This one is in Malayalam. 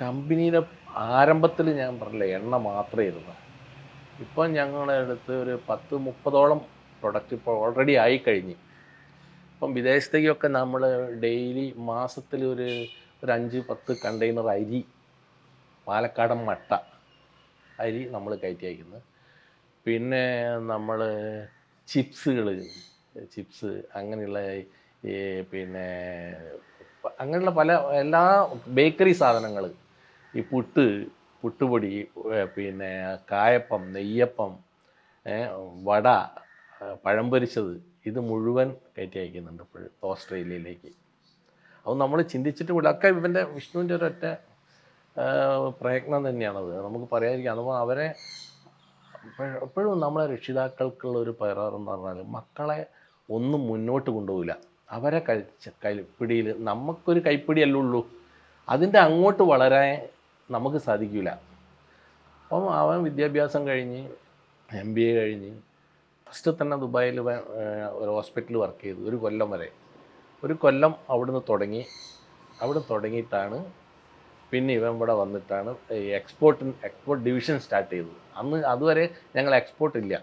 കമ്പനിയുടെ ആരംഭത്തിൽ ഞാൻ പറഞ്ഞില്ല എണ്ണ മാത്രമേ ഇരുന്നു. ഇപ്പം ഞങ്ങളുടെ അടുത്ത് ഒരു പത്ത് മുപ്പതോളം പ്രൊഡക്റ്റ് ഇപ്പോൾ ഓൾറെഡി ആയി കഴിഞ്ഞു. ഇപ്പം വിദേശത്തേക്കൊക്കെ നമ്മൾ ഡെയിലി മാസത്തിൽ ഒരു ഒരു അഞ്ച് പത്ത് കണ്ടെയ്നർ അരി പാലക്കാടൻ മട്ട അരി നമ്മൾ കയറ്റി അയക്കുന്നത്. പിന്നെ നമ്മൾ ചിപ്സുകൾ ചിപ്സ് അങ്ങനെയുള്ള പിന്നെ അങ്ങനെയുള്ള പല എല്ലാ ബേക്കറി സാധനങ്ങൾ ഈ പുട്ട് പുട്ടുപൊടി പിന്നെ കായപ്പം നെയ്യപ്പം വട പഴം പൊരിച്ചത് ഇത് മുഴുവൻ കയറ്റി അയക്കുന്നുണ്ട് ഇപ്പോൾ ഓസ്ട്രേലിയയിലേക്ക്. അത് നമ്മൾ ചിന്തിച്ചിട്ട് ഒക്കെ ഇവന്റെ വിഷ്ണുവിന്റെ ഒരൊറ്റ പ്രയത്നം തന്നെയാണത് നമുക്ക് പറയാതിരിക്കാം അതുപോലെ അവരെ എപ്പോഴും- നമ്മളെ രക്ഷിതാക്കൾക്കുള്ള ഒരു പറയാറെന്ന് പറഞ്ഞാൽ മക്കളെ ഒന്നും മുന്നോട്ട് കൊണ്ടുപോകില്ല. അവരെ കഴിച്ച കൈപ്പിടിയിൽ നമുക്കൊരു കൈപ്പിടിയല്ലേ ഉള്ളൂ. അതിന്റെ അങ്ങോട്ട് വളരാൻ നമുക്ക് സാധിക്കില്ല അപ്പം അവൻ വിദ്യാഭ്യാസം കഴിഞ്ഞ് എം ബി എ കഴിഞ്ഞ് ഫസ്റ്റ് തന്നെ ദുബായിൽ ഒരു ഹോസ്പിറ്റലിൽ വർക്ക് ചെയ്തു ഒരു കൊല്ലം വരെ. ഒരു കൊല്ലം അവിടുന്ന് തുടങ്ങി. അവിടെ തുടങ്ങിയിട്ടാണ് പിന്നെ ഇവൻ ഇവിടെ വന്നിട്ടാണ് എക്സ്പോർട്ട് എക്സ്പോർട്ട് ഡിവിഷൻ സ്റ്റാർട്ട് ചെയ്തത്. അന്ന് അതുവരെ ഞങ്ങൾ എക്സ്പോർട്ട് ഇല്ല.